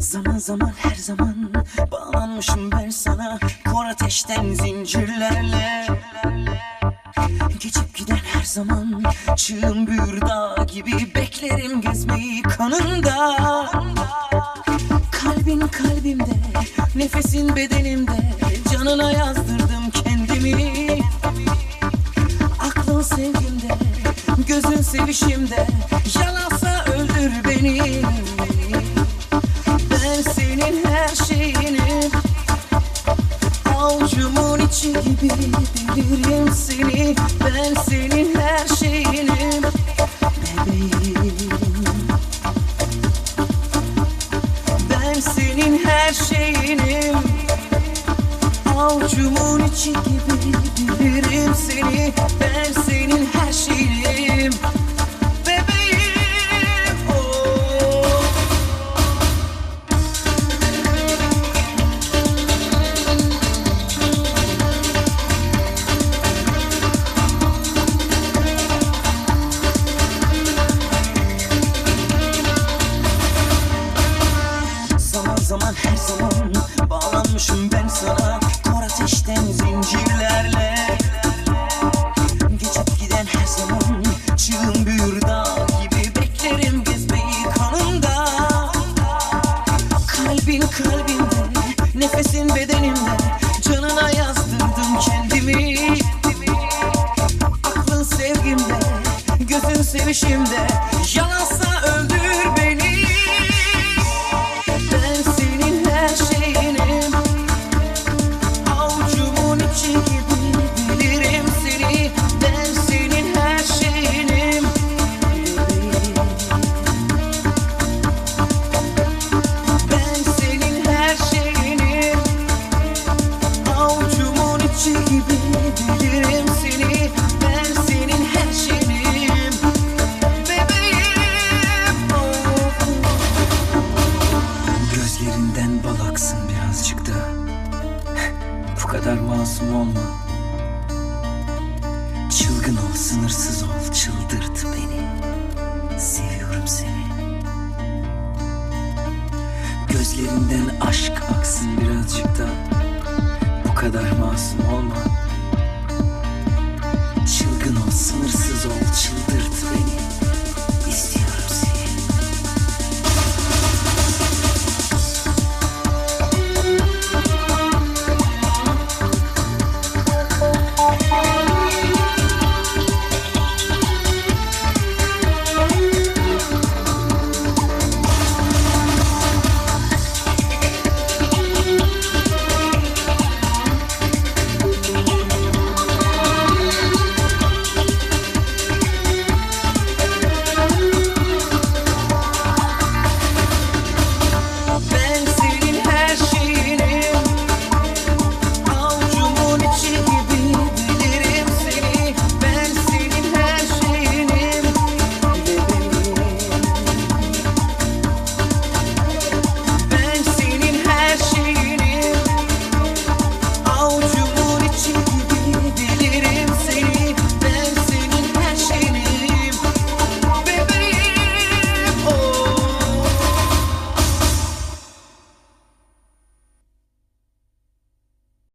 Zaman zaman her zaman bağlanmışım ben sana. Kor ateşten zincirlerle. Geçip giden her zaman Çığım büyür dağ gibi Beklerim gezmeyi kanında. Kalbin kalbimde Nefesin bedenimde Canına yazdırdım kendimi. Aklın sevgimde Gözün sevişimde Yalansa öldür beni İçi gibi bilirim seni Ben senin her şeyinim. Bebeğim Ben senin her şeyinim. Avucumun içi gibi bilirim seni Ben Zaman her zaman bağlanmışım ben sana. Kor ateşten zincirlerle Geçip giden her zaman çığın büyür dağ gibi Beklerim gezmeyi kanımda. Kalbin kalbimde, nefesin bedenimde Canına yazdırdım kendimi. Aklın sevgimde, gözün sevişimde Yalansa Oh. Gözlerinden bal aksın birazcık da. Bu kadar masum olma. Çılgın ol, sınırsız ol, çıldırt beni. Seviyorum seni. Gözlerinden aşk kadar masum olma